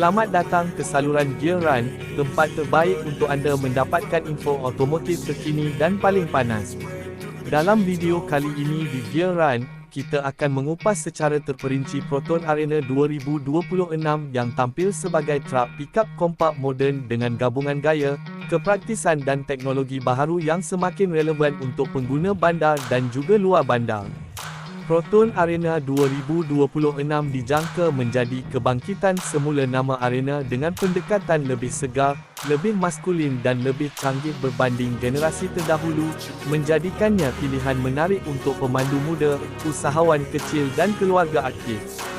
Selamat datang ke saluran Gear Run, tempat terbaik untuk anda mendapatkan info otomotif terkini dan paling panas. Dalam video kali ini di Gear Run, kita akan mengupas secara terperinci Proton Arena 2026 yang tampil sebagai truk pickup kompak moden dengan gabungan gaya, kepraktisan dan teknologi baharu yang semakin relevan untuk pengguna bandar dan juga luar bandar. Proton Arena 2026 dijangka menjadi kebangkitan semula nama arena dengan pendekatan lebih segar, lebih maskulin dan lebih canggih berbanding generasi terdahulu, menjadikannya pilihan menarik untuk pemandu muda, usahawan kecil dan keluarga aktif.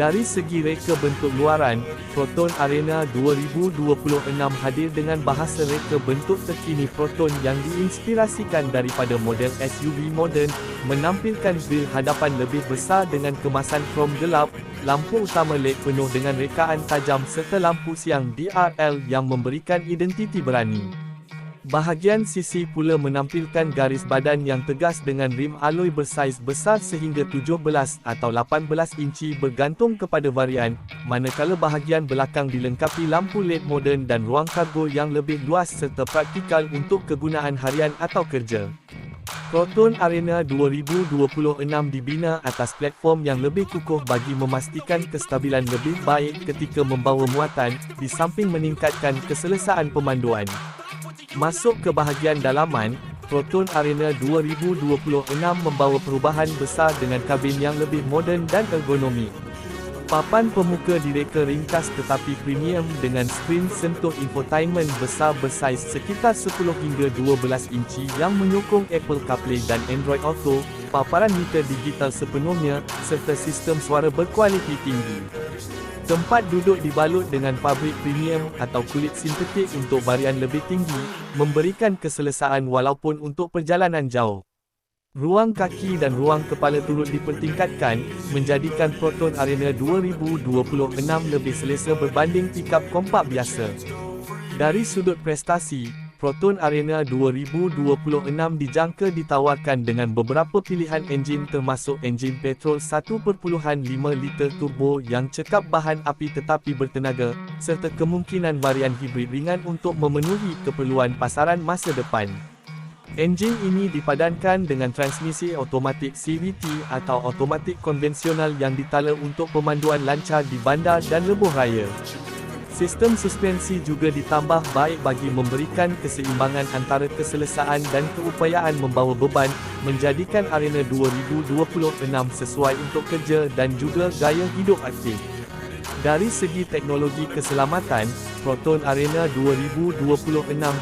Dari segi reka bentuk luaran, Proton Arena 2026 hadir dengan bahasa reka bentuk terkini Proton yang diinspirasikan daripada model SUV moden, menampilkan grill hadapan lebih besar dengan kemasan krom gelap, lampu utama LED penuh dengan rekaan tajam serta lampu siang DRL yang memberikan identiti berani. Bahagian sisi pula menampilkan garis badan yang tegas dengan rim alloy bersaiz besar sehingga 17 atau 18 inci bergantung kepada varian, manakala bahagian belakang dilengkapi lampu LED moden dan ruang kargo yang lebih luas serta praktikal untuk kegunaan harian atau kerja. Proton Arena 2026 dibina atas platform yang lebih kukuh bagi memastikan kestabilan lebih baik ketika membawa muatan, di samping meningkatkan keselesaan pemanduan. Masuk ke bahagian dalaman, Proton Arena 2026 membawa perubahan besar dengan kabin yang lebih moden dan ergonomi. Papan pemuka direka ringkas tetapi premium dengan skrin sentuh infotainment besar bersaiz sekitar 10 hingga 12 inci yang menyokong Apple CarPlay dan Android Auto, paparan meter digital sepenuhnya, serta sistem suara berkualiti tinggi. Tempat duduk dibalut dengan fabrik premium atau kulit sintetik untuk varian lebih tinggi, memberikan keselesaan walaupun untuk perjalanan jauh. Ruang kaki dan ruang kepala turut dipertingkatkan, menjadikan Proton Arena 2026 lebih selesa berbanding pickup kompak biasa. Dari sudut prestasi, Proton Arena 2026 dijangka ditawarkan dengan beberapa pilihan enjin termasuk enjin petrol 1.5 liter turbo yang cekap bahan api tetapi bertenaga, serta kemungkinan varian hibrid ringan untuk memenuhi keperluan pasaran masa depan. Enjin ini dipadankan dengan transmisi automatik CVT atau automatik konvensional yang ditala untuk pemanduan lancar di bandar dan lebuh raya. Sistem suspensi juga ditambah baik bagi memberikan keseimbangan antara keselesaan dan keupayaan membawa beban, menjadikan Arena 2026 sesuai untuk kerja dan juga gaya hidup aktif. Dari segi teknologi keselamatan, Proton Arena 2026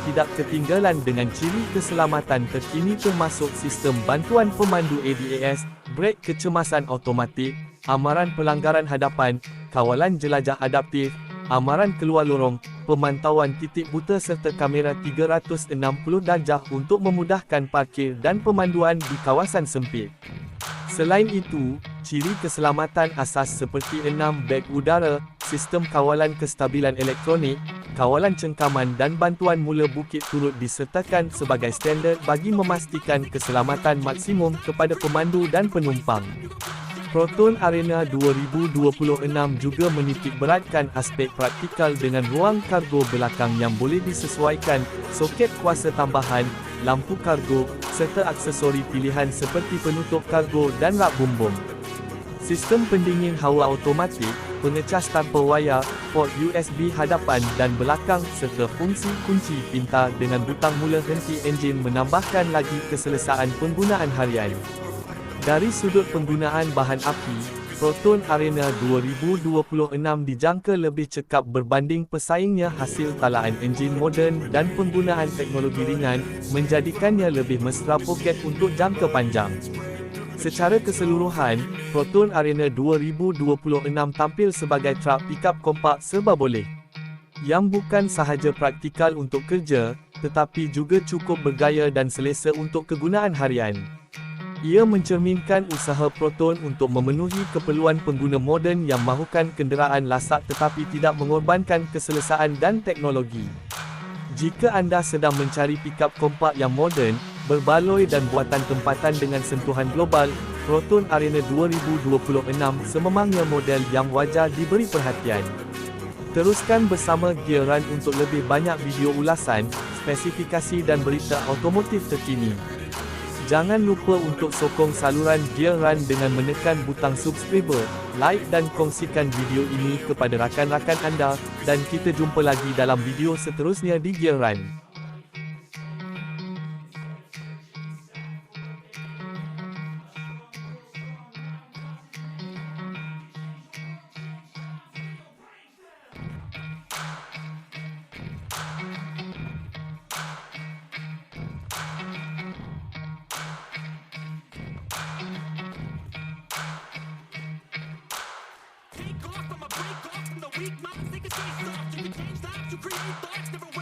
tidak ketinggalan dengan ciri keselamatan terkini termasuk sistem bantuan pemandu ADAS, brek kecemasan automatik, amaran pelanggaran hadapan, kawalan jelajah adaptif, amaran keluar lorong, pemantauan titik buta serta kamera 360 darjah untuk memudahkan parkir dan pemanduan di kawasan sempit. Selain itu, ciri keselamatan asas seperti enam beg udara, sistem kawalan kestabilan elektronik, kawalan cengkaman dan bantuan mula bukit turut disertakan sebagai standard bagi memastikan keselamatan maksimum kepada pemandu dan penumpang. Proton Arena 2026 juga menitik beratkan aspek praktikal dengan ruang kargo belakang yang boleh disesuaikan, soket kuasa tambahan, lampu kargo, serta aksesori pilihan seperti penutup kargo dan rak bumbung. Sistem pendingin hawa automatik, pengecas tanpa wayar, port USB hadapan dan belakang serta fungsi kunci pintar dengan butang mula henti enjin menambahkan lagi keselesaan penggunaan harian. Dari sudut penggunaan bahan api, Proton Arena 2026 dijangka lebih cekap berbanding pesaingnya hasil talaan enjin moden dan penggunaan teknologi ringan, menjadikannya lebih mesra poket untuk jangka panjang. Secara keseluruhan, Proton Arena 2026 tampil sebagai truk pickup kompak serba boleh. Yang bukan sahaja praktikal untuk kerja, tetapi juga cukup bergaya dan selesa untuk kegunaan harian. Ia mencerminkan usaha Proton untuk memenuhi keperluan pengguna moden yang mahukan kenderaan lasak tetapi tidak mengorbankan keselesaan dan teknologi. Jika anda sedang mencari pickup kompak yang moden, berbaloi dan buatan tempatan dengan sentuhan global, Proton Arena 2026 sememangnya model yang wajar diberi perhatian. Teruskan bersama Gearan untuk lebih banyak video ulasan, spesifikasi dan berita otomotif terkini. Jangan lupa untuk sokong saluran Gear Run dengan menekan butang subscribe, like dan kongsikan video ini kepada rakan-rakan anda dan kita jumpa lagi dalam video seterusnya di Gear Run. create blocks, never